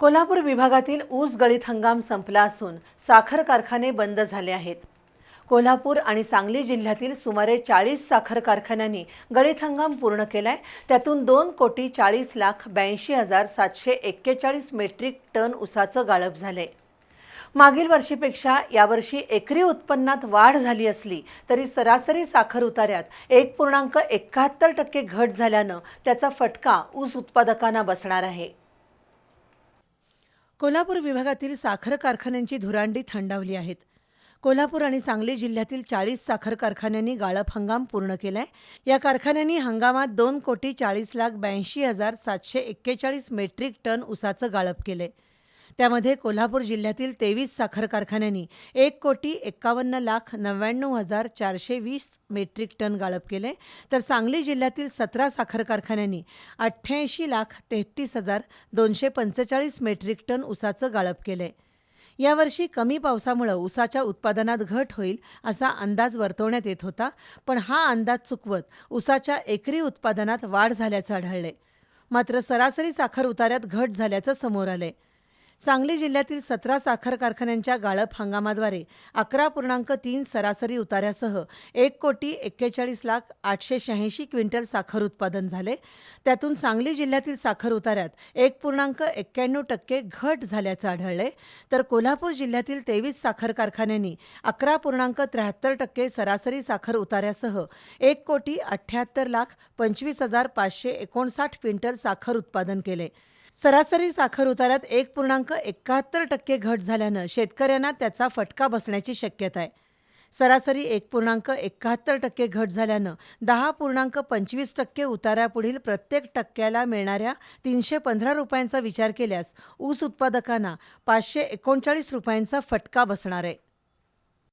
कोल्हापूर विभागातील ऊस गळीत हंगाम संपला असून साखर कारखाने बंद झाले आहेत. कोल्हापूर आणि सांगली जिल्ह्यातील सुमारे चाळीस साखर कारखान्यांनी गळीत हंगाम पूर्ण केलाय. त्यातून दोन कोटी चाळीस लाख ब्याऐंशी हजार सातशे एक्केचाळीस मेट्रिक टन ऊसाचं गाळप झालंय. मागील वर्षीपेक्षा यावर्षी एकरी उत्पन्नात वाढ झाली असली तरी सरासरी साखर उतार्यात एक पूर्णांक एकाहत्तर टक्के घट झाल्यानं त्याचा फटका ऊस उत्पादकांना बसणार आहे. कोल्हापूर विभागातील साखर कारखान्यांची धुरांडी थंडावली आहेत. कोल्हापूर आणि सांगली जिल्ह्यातील चाळीस साखर कारखान्यांनी गाळप हंगाम पूर्ण केलाय. या कारखान्यांनी हंगामात दोन कोटी चाळीस लाख ब्याऐंशी हजार सातशे एक्केचाळीस मेट्रिक टन ऊसाचं गाळप केलंय. त्यामध्ये कोल्हापूर जिल्ह्यातील तेवीस साखर कारखान्यांनी एक कोटी एक्कावन्न लाख नव्याण्णव हजार चारशे वीस मेट्रिक टन गाळप केले. तर सांगली जिल्ह्यातील सतरा साखर कारखान्यांनी अठ्ठ्याऐंशी लाख तेहतीस हजार दोनशे पंचेचाळीस मेट्रिक टन उसाचं गाळप केलंय यावर्षी कमी पावसामुळं ऊसाच्या उत्पादनात घट होईल असा अंदाज वर्तवण्यात येत होता पण हा अंदाज चुकवत ऊसाच्या एकरी उत्पादनात वाढ झाल्याचं आढळले. मात्र सरासरी साखर उतार्यात घट झाल्याचं समोर आलंय. सांगली जिल्ह्यातील सतरा साखर कारखान्यांच्या गाळप हंगामाद्वारे अकरा पूर्णांक तीन सरासरी उतार्यासह एक कोटी एक्केचाळीस लाख आठशे शहाऐंशी क्विंटल साखर उत्पादन झाले. त्यातून सांगली जिल्ह्यातील साखर उतार्यात एक पूर्णांक एक्क्याण्णव टक्के घट झाल्याचं आढळले तर कोल्हापूर जिल्ह्यातील तेवीस साखर कारखान्यांनी अकरा पूर्णांक त्र्याहत्तर टक्के सरासरी साखर उतार्यासह एक कोटी अठ्ठ्याहत्तर लाख पंचवीस हजार पाचशे एकोणसाठ क्विंटल साखर उत्पादन केले. सरासरी साखर उतारात एक पूर्णांक एकाहत्तर टक्के घट झाल्यानं शेतकऱ्यांना त्याचा फटका बसण्याची शक्यता आहे. सरासरी एक पूर्णांक एकाहत्तर टक्के घट झाल्यानं दहा पूर्णांक पंचवीस टक्के उतारापुढील प्रत्येक टक्क्याला मिळणाऱ्या तीनशे पंधरा रुपयांचा विचार केल्यास ऊस उत्पादकांना पाचशे एकोणचाळीस रुपयांचा फटका बसणार आहे.